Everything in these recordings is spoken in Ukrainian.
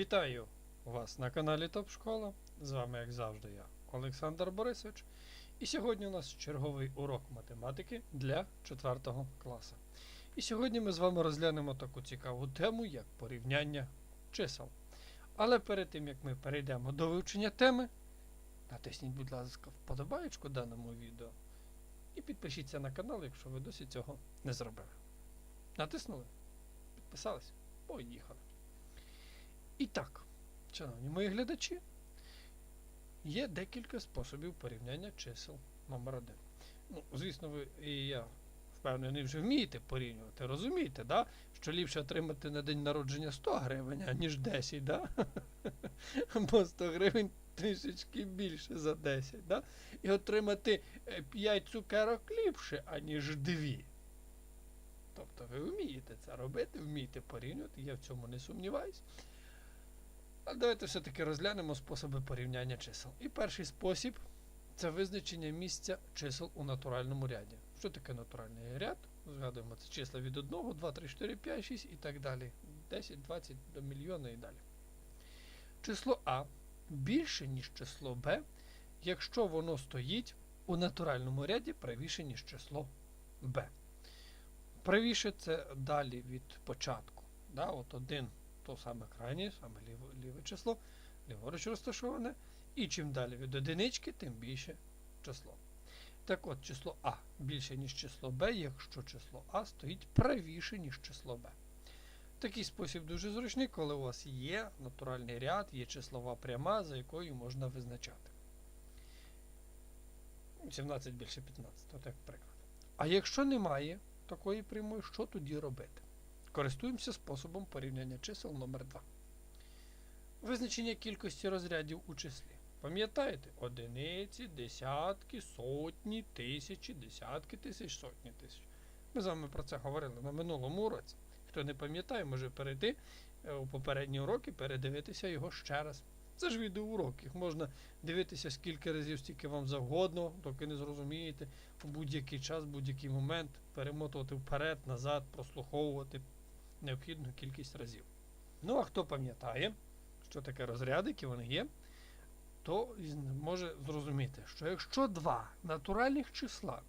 Вітаю вас на каналі Топ Школа. З вами, як завжди, я, Олександр Борисович. І сьогодні у нас черговий урок математики для 4 класу. І сьогодні ми з вами розглянемо таку цікаву тему, як порівняння чисел. Але перед тим, як ми перейдемо до вивчення теми, натисніть, будь ласка, вподобаєчку даному відео. І підпишіться на канал, якщо ви досі цього не зробили. Натиснули? Підписались? Поїхали. І так, шановні мої глядачі, є декілька способів порівняння чисел номер 1 Ну, звісно, ви і я впевнений, вже вмієте порівнювати. Розумієте, да? що ліпше отримати на день народження 100 гривень, аніж 10, да? бо 100 гривень трішечки більше за 10. Да? І отримати 5 цукерок ліпше, аніж 2. Тобто ви вмієте це робити, вмієте порівнювати, я в цьому не сумніваюсь. А давайте все-таки розглянемо способи порівняння чисел. І перший спосіб це визначення місця чисел у натуральному ряді. Що таке натуральний ряд? Згадуємо, це числа від 1, 2, 3, 4, 5, 6 і так далі. 10, 20 до мільйона і далі. Число А більше, ніж число Б, якщо воно стоїть у натуральному ряді правіше, ніж число Б. Правіше це далі від початку. Да? От один то саме крайнє, саме ліве, ліве число, ліворуч розташоване. І чим далі від одинички, тим більше число. Так от, число А більше, ніж число Б, якщо число А стоїть правіше, ніж число Б. Такий спосіб дуже зручний, коли у вас є натуральний ряд, є числова пряма, за якою можна визначати. 17 більше 15, то так приклад. А якщо немає такої прямої, що тоді робити? Користуємося способом порівняння чисел номер 2 Визначення кількості розрядів у числі. Пам'ятаєте? Одиниці, десятки, сотні, тисячі, десятки тисяч, сотні тисяч. Ми з вами про це говорили на минулому уроці. Хто не пам'ятає, може перейти е, у попередні уроки, передивитися його ще раз. Це ж відеоурок, їх можна дивитися скільки разів, стільки вам завгодно, доки не зрозумієте, в будь-який час, будь-який момент, перемотувати вперед, назад, прослуховувати необхідну кількість разів. Ну, а хто пам'ятає, що таке розряди, які вони є, то може зрозуміти, що якщо два натуральних числа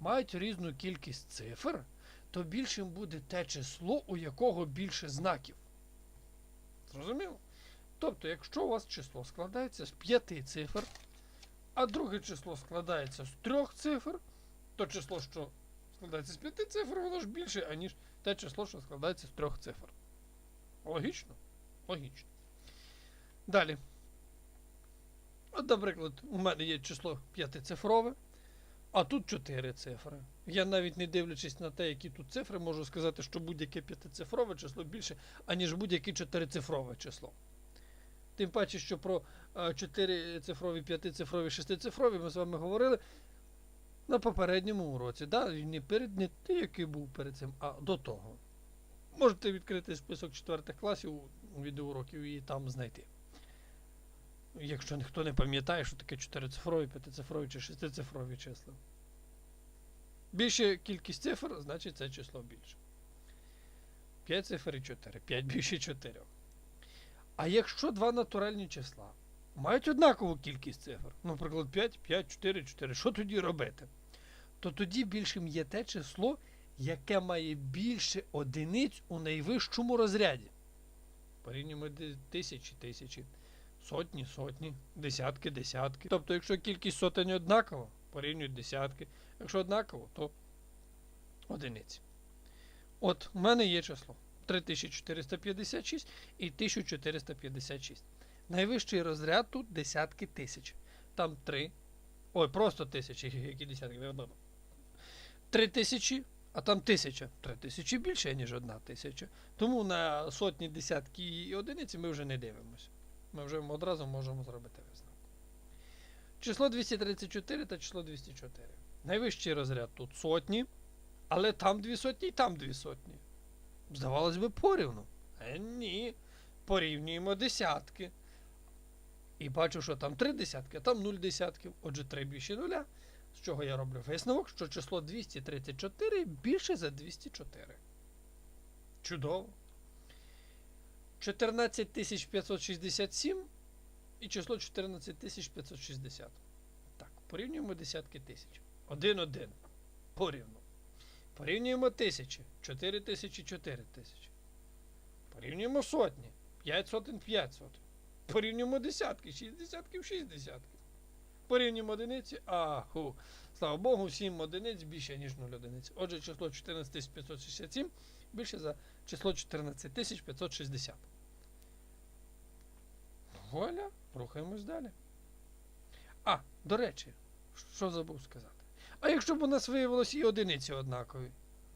мають різну кількість цифр, то більшим буде те число, у якого більше знаків. Зрозуміло? Тобто, якщо у вас число складається з п'яти цифр, а друге число складається з трьох цифр, то число, що складається з п'яти цифр, воно ж більше, аніж те число, що складається з трьох цифр. Логічно? Логічно. Далі. От, наприклад, у мене є число п'ятицифрове, а тут чотири цифри. Я навіть не дивлячись на те, які тут цифри, можу сказати, що будь-яке п'ятицифрове число більше, аніж будь-яке чотирицифрове число. Тим паче, що про 4-цифрові, 5-цифрові, 6-цифрові ми з вами говорили на попередньому уроці. Да? Не перед не той, який був перед цим, а до того. Можете відкрити список 4 класів відеоуроків і там знайти. Якщо ніхто не пам'ятає, що таке 4-цифрові, 5-цифрові чи 6-цифрові числа. Більше кількість цифр, значить це число більше. 5 цифр і 4. 5 більше 4. А якщо два натуральні числа мають однакову кількість цифр, ну, наприклад, 5, 5, 4, 4, що тоді робити? То тоді більшим є те число, яке має більше одиниць у найвищому розряді. Порівнюємо тисячі, тисячі, сотні, сотні, десятки, десятки. Тобто, якщо кількість сотень однакова, порівнюють десятки. Якщо однаково, то одиниці. От, у мене є число. 3456 і 1456. Найвищий розряд тут десятки тисяч. Там 3. Ой, просто тисячі, які десятки. 3 тисячі, а там тисяча. 3 тисячі більше, ніж одна тисяча. Тому на сотні десятки і одиниці ми вже не дивимося. Ми вже одразу можемо зробити висновок. Число 234 та число 204. Найвищий розряд тут сотні, але там дві сотні і там дві сотні. Здавалось би, порівну. Е, ні. Порівнюємо десятки. І бачу, що там три десятки, а там 0 десятків. Отже, 3 більше нуля. З чого я роблю висновок, що число 234 більше за 204. Чудово. 14567 і число 14560. Так, порівнюємо десятки тисяч. Один-один. Порівну. Порівнюємо тисячі. 4 тисячі, 4 тисячі. Порівнюємо сотні. 5 сотень, 5 сотень. Порівнюємо десятки, 6 десятків, 6 десятків. Порівнюємо одиниці, аху. Слава Богу, 7 одиниць більше, ніж 0 одиниць. Отже, число 14567 більше за число 14560. Вуаля, рухаємось далі. А, до речі, що забув сказати. А якщо б у нас виявилось і одиниці однакові,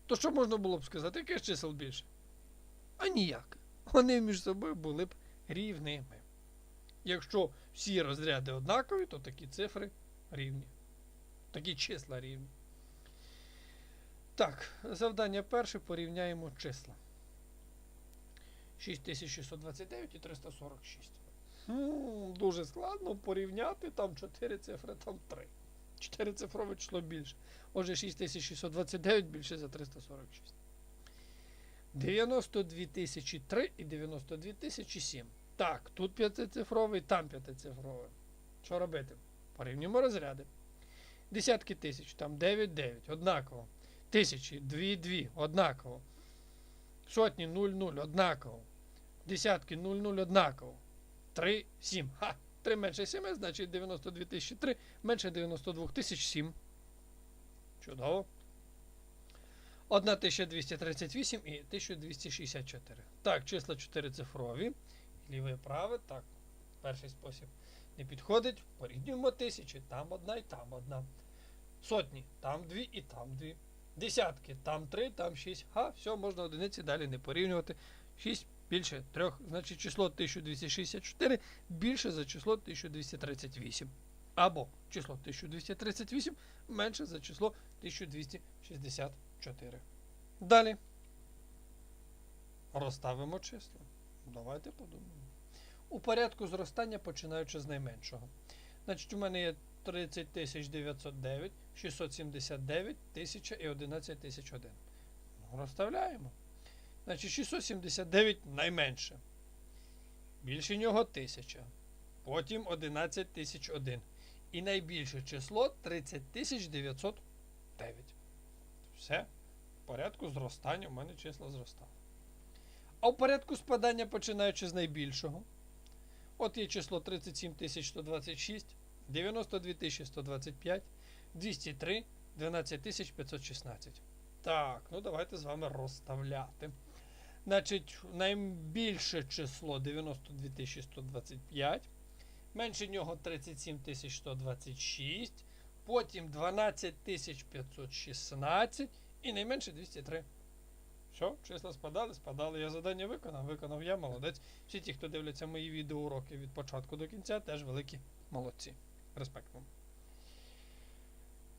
то що можна було б сказати? Яке ж чисел більше? А ніяк. Вони між собою були б рівними. Якщо всі розряди однакові, то такі цифри рівні. Такі числа рівні. Так, завдання перше порівняємо числа. 6629 і 346. Хм, дуже складно порівняти там 4 цифри, там 3. 4 цифрове число більше. Отже, 6629 більше за 346. 92 тисячі 3 і 92 тисячі 7. Так, тут п'ятицифровий, там п'ятицифровий. Що робити? Порівнюємо розряди. Десятки тисяч, там 9, 9, однаково. Тисячі, 2, 2, однаково. Сотні 0, 0, однаково. Десятки 0, 0, однаково. 3, 7. Ха! 3 менше 7, значить 92 тисячі 3 менше 92 тисяч 7. Чудово. 1238 і 1264. Так, числа 4 цифрові. Ліве і праве. Так, перший спосіб не підходить. Порівнюємо тисячі. Там одна і там одна. Сотні, там дві і там дві. Десятки, там три, там шість. Ха, все, можна одиниці далі не порівнювати. 6 більше 3. Значить число 1264 більше за число 1238. Або число 1238 менше за число 1264. Далі. Розставимо числа. Давайте подумаємо. У порядку зростання починаючи з найменшого. Значить, у мене є 30 909, 679, 1000 і 11 001. Ну, розставляємо. Значить, 679 найменше. Більше нього 1000. Потім 11 001. І найбільше число 30 909. Все. В порядку зростання у мене числа зростали. А в порядку спадання починаючи з найбільшого. От є число 37 126, 92 125, 203, 12 516. Так, ну давайте з вами розставляти. Значить, найбільше число 92 125, менше нього 37 126, потім 12 516 і найменше 203. Все, числа спадали, спадали. Я завдання виконав, виконав я, молодець. Всі ті, хто дивляться мої відеоуроки від початку до кінця, теж великі молодці. Респект вам.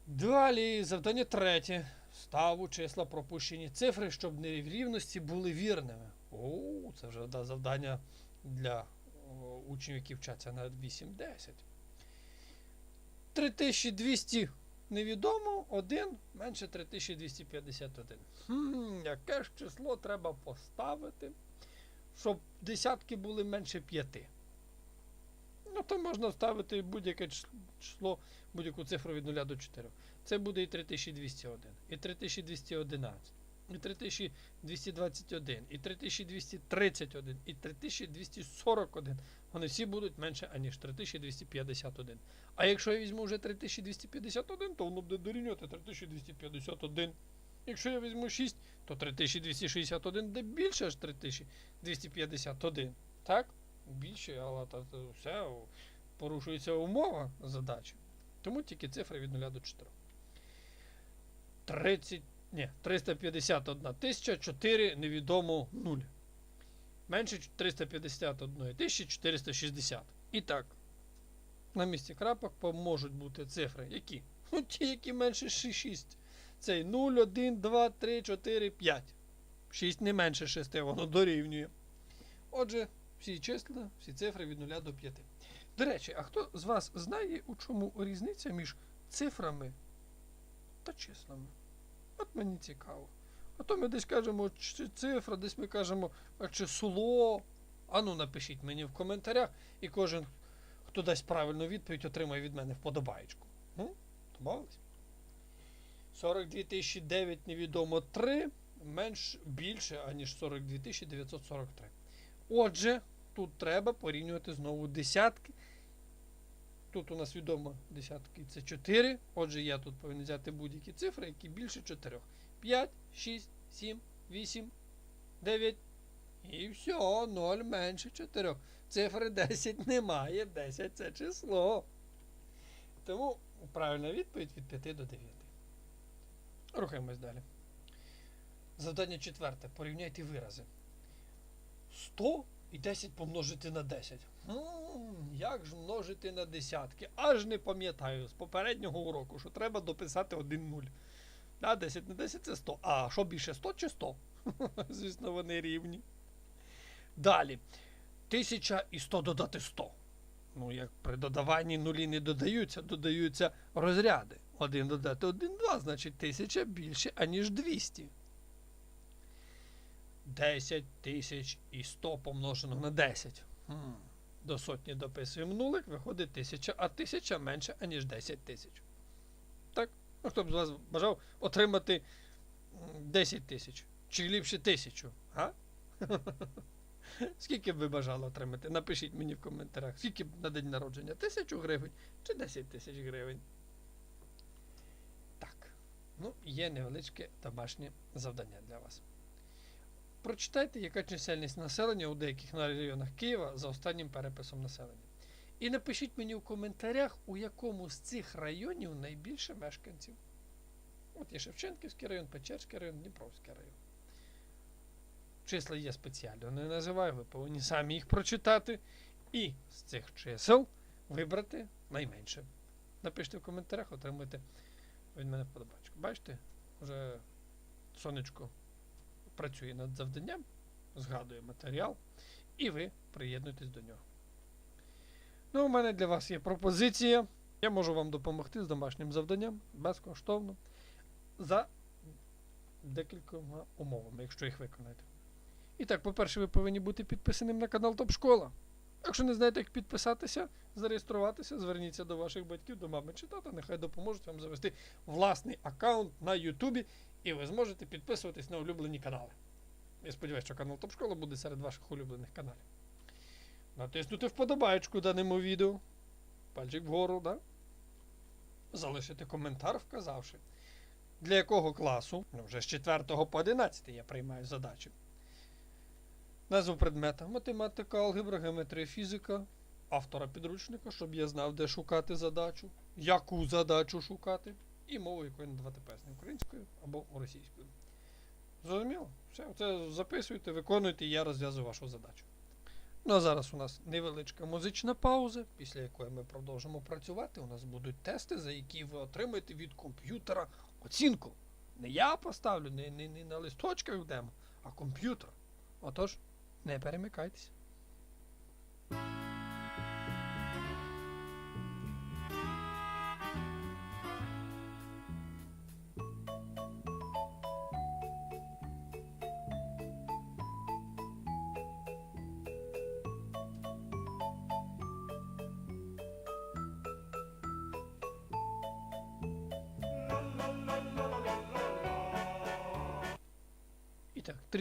Далі завдання третє. Став у числа пропущені цифри, щоб нерівності були вірними. О, це вже да, завдання для учнів, які вчаться на 8-10. 3200 невідомо, 1 менше 3251. Хм, яке ж число треба поставити, щоб десятки були менше 5. Ну, то можна вставити будь-яке число, будь-яку цифру від 0 до 4. Це буде і 3201, і 3211, і 3221, і 3231, і 3241. Вони всі будуть менше, аніж 3251. А якщо я візьму вже 3251, то воно буде дорівнювати 3251. Якщо я візьму 6, то 3261 буде більше, аж 3251. Так? Більше, але та, та, все порушується умова задачі. Тому тільки цифри від 0 до 4. 30, ні, 351 тисяча 4 невідомо 0. Менше 351 тисячі 460. І так, на місці крапок можуть бути цифри. Які? Ну, ті, які менше 6. Цей 0, 1, 2, 3, 4, 5. 6 не менше 6, воно дорівнює. Отже, всі числа, всі цифри від 0 до 5. До речі, а хто з вас знає, у чому різниця між цифрами та числами? Мені цікаво. А то ми десь кажемо цифра, десь ми кажемо число. Ану, напишіть мені в коментарях, і кожен, хто дасть правильну відповідь, отримає від мене вподобаєчку. Ну, домовились? 42 тисячі 9 невідомо 3 менш більше, аніж 42 943. Отже, тут треба порівнювати знову десятки. Тут у нас відомо десятки це 4. Отже, я тут повинен взяти будь-які цифри, які більше 4. 5, 6, 7, 8, 9. І все, 0 менше 4. Цифри 10 немає. 10 це число. Тому правильна відповідь від 5 до 9. Рухаємось далі. Завдання четверте. Порівняйте вирази. 100 і 10 помножити на 10. М, як ж множити на десятки? Аж не пам'ятаю з попереднього уроку, що треба дописати 1 0. Да, 10 на 10 це 100. А що більше 100 чи 100? Звісно, вони рівні. Далі. 1000 і 100 додати 100. Ну, як при додаванні нулі не додаються, додаються розряди. 1 додати 1, 2, значить 1000 більше, аніж 200. 10 тисяч і 100 помножено на 10. Хм. До сотні дописуємо нулик, виходить 1000, а 1000 менше, аніж 10 тисяч. Так? Ну, хто б з вас бажав отримати 10 тисяч? Чи ліпше тисячу? А? Скільки б ви бажали отримати? Напишіть мені в коментарях. Скільки б на день народження? Тисячу гривень чи 10 тисяч гривень? Так. Ну, є невеличке домашнє завдання для вас. Прочитайте, яка чисельність населення у деяких районах Києва за останнім переписом населення. І напишіть мені в коментарях, у якому з цих районів найбільше мешканців. От є Шевченківський район, Печерський район, Дніпровський район. Числа є спеціально, не називаю, ви повинні самі їх прочитати. І з цих чисел вибрати найменше. Напишіть в коментарях, отримуйте від мене вподобачку. Бачите, вже сонечко працює над завданням, згадує матеріал, і ви приєднуйтесь до нього. Ну, у мене для вас є пропозиція. Я можу вам допомогти з домашнім завданням безкоштовно за декількома умовами, якщо їх виконаєте. І так, по-перше, ви повинні бути підписаним на канал Топ Школа. Якщо не знаєте, як підписатися, зареєструватися, зверніться до ваших батьків, до мами чи тата, нехай допоможуть вам завести власний аккаунт на Ютубі, і ви зможете підписуватись на улюблені канали. Я сподіваюся, що канал Топ Школа буде серед ваших улюблених каналів. Натиснути вподобаєчку даному відео. Пальчик вгору, да? Залишити коментар, вказавши, для якого класу, ну вже з 4 по 11 я приймаю задачі. Назву предмета математика, алгебра, геометрія, фізика, автора підручника, щоб я знав, де шукати задачу, яку задачу шукати, і мову, якою надавати песня українською або російською. Зрозуміло? Все, це записуйте, виконуйте, і я розв'язую вашу задачу. Ну а зараз у нас невеличка музична пауза, після якої ми продовжимо працювати. У нас будуть тести, за які ви отримаєте від комп'ютера оцінку. Не я поставлю, не, не, не на листочках демо, а комп'ютер. Отож, не перемикайтеся.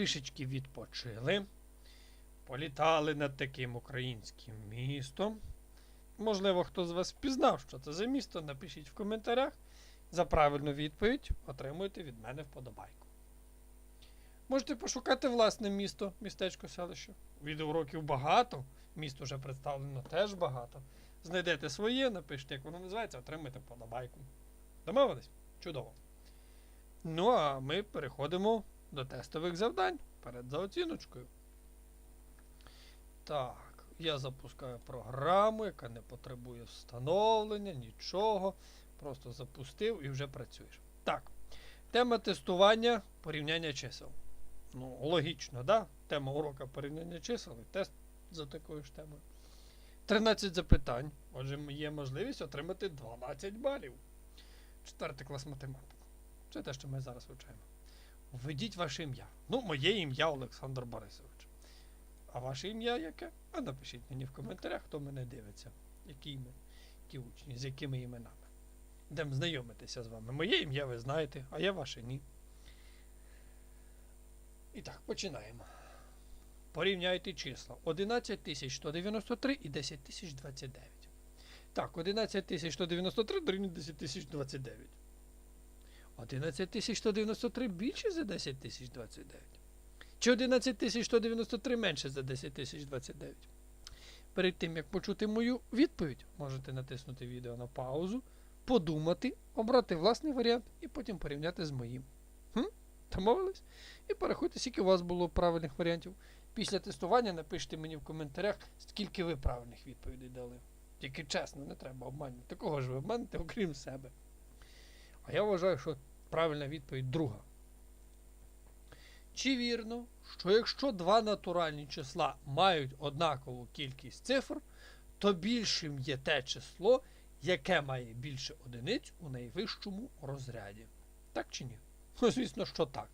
Трішечки відпочили. Політали над таким українським містом. Можливо, хто з вас впізнав, що це за місто, напишіть в коментарях. За правильну відповідь отримуєте від мене вподобайку. Можете пошукати власне місто, містечко, селище. Відеоуроків багато, місто вже представлено теж багато. Знайдете своє, напишіть, як воно називається, отримаєте вподобайку. Домовились? Чудово. Ну, а ми переходимо до тестових завдань перед за оціночкою. Так, я запускаю програму, яка не потребує встановлення, нічого. Просто запустив і вже працюєш. Так. Тема тестування порівняння чисел. Ну, логічно, да? Тема урока порівняння чисел і тест за такою ж темою. 13 запитань. Отже, є можливість отримати 12 балів. Четвертий клас математики. Це те, що ми зараз вивчаємо. Введіть ваше ім'я. Ну, моє ім'я Олександр Борисович. А ваше ім'я яке? А напишіть мені в коментарях, хто мене дивиться. Які ми, які учні, з якими іменами. Йдемо знайомитися з вами. Моє ім'я ви знаєте, а я ваше ні. І так, починаємо. Порівняйте числа 11193 і 10029. Так, 11193 дорівнює 10029. 11193 більше за 10029. Чи 11193 менше за 10029? Перед тим, як почути мою відповідь, можете натиснути відео на паузу, подумати, обрати власний варіант і потім порівняти з моїм. Хм? Домовились? І порахуйте, скільки у вас було правильних варіантів. Після тестування напишіть мені в коментарях, скільки ви правильних відповідей дали. Тільки чесно, не треба обманювати. Кого ж ви обманете, окрім себе? А я вважаю, що правильна відповідь друга. Чи вірно, що якщо два натуральні числа мають однакову кількість цифр, то більшим є те число, яке має більше одиниць у найвищому розряді? Так чи ні? Ну, звісно, що так.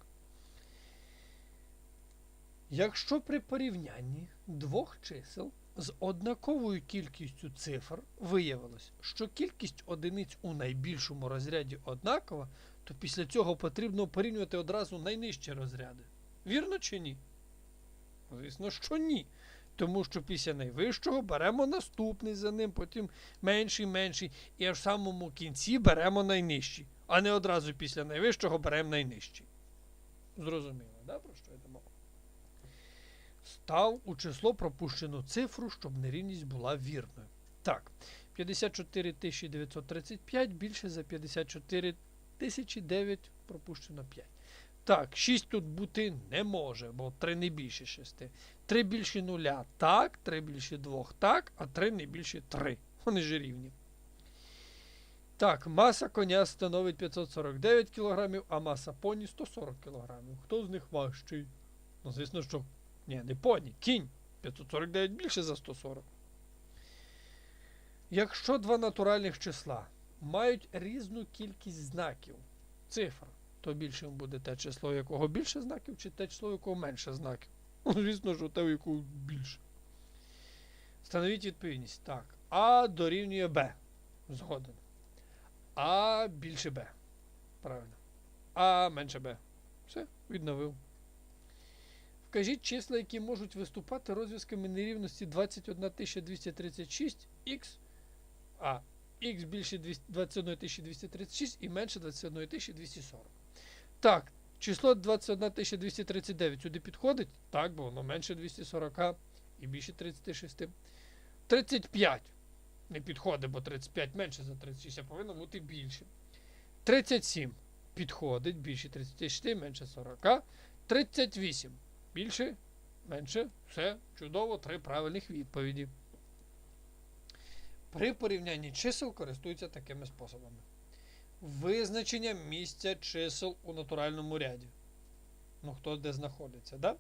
Якщо при порівнянні двох чисел з однаковою кількістю цифр виявилось, що кількість одиниць у найбільшому розряді однакова, то після цього потрібно порівнювати одразу найнижчі розряди. Вірно чи ні? Звісно, що ні. Тому що після найвищого беремо наступний за ним, потім менший, менший, і аж в самому кінці беремо найнижчий, а не одразу після найвищого беремо найнижчий. Зрозуміло, да, про що йде мова? Став у число пропущену цифру, щоб нерівність була вірною. Так, 54 935 більше за 54 900 пропущено 5. Так, 6 тут бути не може, бо 3 не більше 6. 3 більше 0 так, 3 більше 2 так, а 3 не більше 3. Вони ж рівні. Так, маса коня становить 549 кг, а маса поні 140 кг. Хто з них важчий? Ну, звісно, що. Ні, не поні, кінь. 549 більше за 140. Якщо два натуральних числа мають різну кількість знаків, цифр, то більшим буде те число, якого більше знаків, чи те число, якого менше знаків. Ну, звісно, те, у якого більше. Встановіть відповідність. Так. А дорівнює Б. Згоден. А більше Б. Правильно. А менше Б. Все, відновив. Вкажіть числа, які можуть виступати розв'язками нерівності 21236 х, а х більше 21236 і менше 21240. Так, число 21239 сюди підходить? Так, бо воно менше 240 і більше 36. 35 не підходить, бо 35 менше за 36, а повинно бути більше. 37 підходить, більше 36, менше 40. 38 більше, менше, все, чудово, три правильних відповіді. При порівнянні чисел користуються такими способами. Визначення місця чисел у натуральному ряді. Ну, хто де знаходиться, да?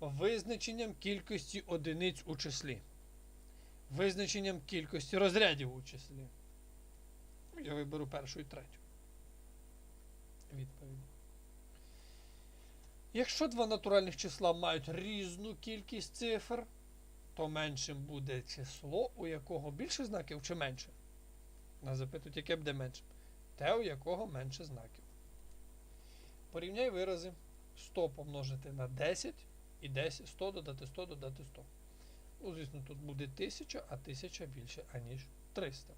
Визначенням кількості одиниць у числі. Визначенням кількості розрядів у числі. Я виберу першу і третю. Відповідь. Якщо два натуральних числа мають різну кількість цифр, то меншим буде число, у якого більше знаків чи менше. Нас запитують, яке буде менше. Те, у якого менше знаків. Порівняй вирази 100 помножити на 10 і 10, 100 додати 100 додати 100. Ну, звісно, тут буде 1000, а 1000 більше, аніж 300.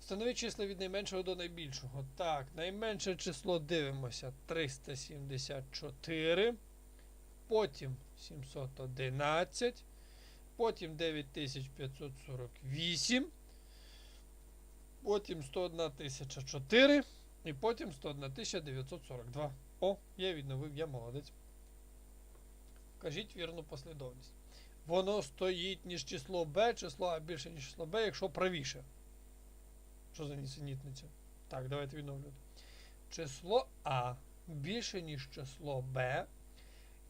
Встановіть числа від найменшого до найбільшого. Так, найменше число дивимося 374. Потім 711. Потім 9548. Потім 101 1004. І потім 101 942. О, я відновив, я молодець. Кажіть вірну послідовність. Воно стоїть ніж число b, число А більше, ніж число b, якщо правіше. Що за нісенітниця? Так, давайте відновлювати. Число А більше, ніж число Б,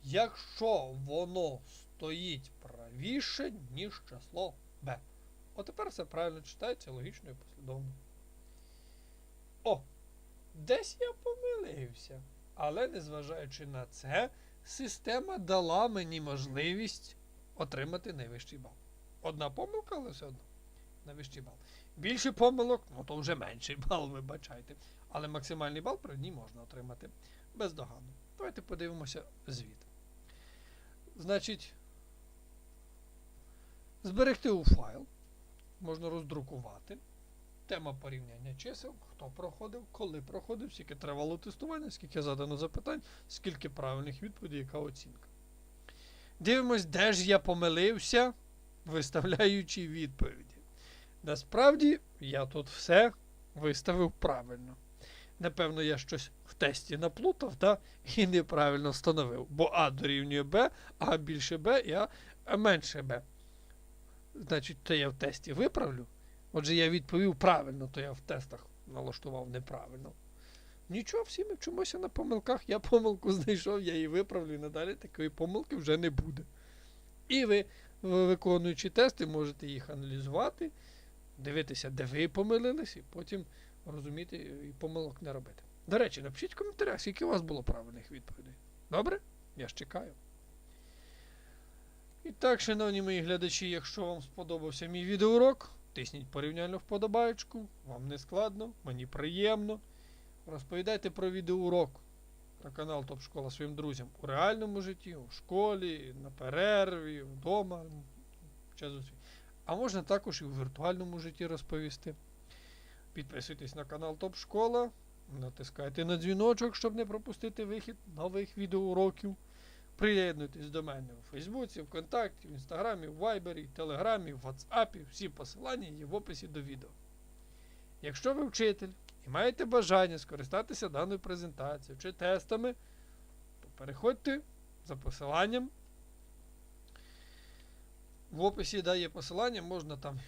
якщо воно стоїть правіше, ніж число Б. От тепер все правильно читається логічно і послідовно. О! Десь я помилився. Але незважаючи на це, система дала мені можливість отримати найвищий бал. Одна помилка, але все одно. Найвищий бал. Більше помилок, ну то вже менший бал, вибачайте. Але максимальний бал при одній можна отримати бездоганно. Давайте подивимося звіт. Значить, зберегти у файл. Можна роздрукувати. Тема порівняння чисел, хто проходив, коли проходив, скільки тривало тестування, скільки задано запитань, скільки правильних відповідей, яка оцінка. Дивимось, де ж я помилився, виставляючи відповіді. Насправді, я тут все виставив правильно. Напевно, я щось в тесті наплутав та, і неправильно встановив. Бо А дорівнює Б, А більше Б і А менше Б. Значить, то я в тесті виправлю. Отже, я відповів правильно, то я в тестах налаштував неправильно. Нічого, всі ми вчимося на помилках. Я помилку знайшов, я її виправлю і надалі такої помилки вже не буде. І ви, ви, виконуючи тести, можете їх аналізувати, дивитися, де ви помилились, і потім розуміти і помилок не робити. До речі, напишіть в коментарях, скільки у вас було правильних відповідей. Добре? Я ж чекаю. І так, шановні мої глядачі, якщо вам сподобався мій відеоурок, тисніть порівняльну вподобаєчку, вам не складно, мені приємно. Розповідайте про відеоурок на канал Топ Школа своїм друзям у реальному житті, у школі, на перерві, вдома. А можна також і у віртуальному житті розповісти. Підписуйтесь на канал Топ Школа, натискайте на дзвіночок, щоб не пропустити вихід нових відеоуроків. Приєднуйтесь до мене у Фейсбуці, ВКонтакті, в Інстаграмі, в Вайбері, Телеграмі, в Ватсапі. Всі посилання є в описі до відео. Якщо ви вчитель і маєте бажання скористатися даною презентацією чи тестами, то переходьте за посиланням. В описі дає посилання, можна там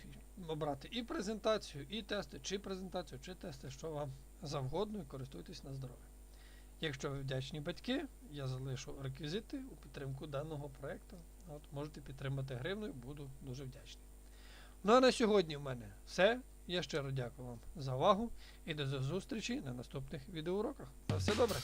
обрати і презентацію, і тести, чи презентацію, чи тести, що вам завгодно, і користуйтесь на здоров'я. Якщо ви вдячні батьки, я залишу реквізити у підтримку даного проєкту. От, можете підтримати гривною, буду дуже вдячний. Ну а на сьогодні в мене все. Я щиро дякую вам за увагу і до зустрічі на наступних відеоуроках. На все добре!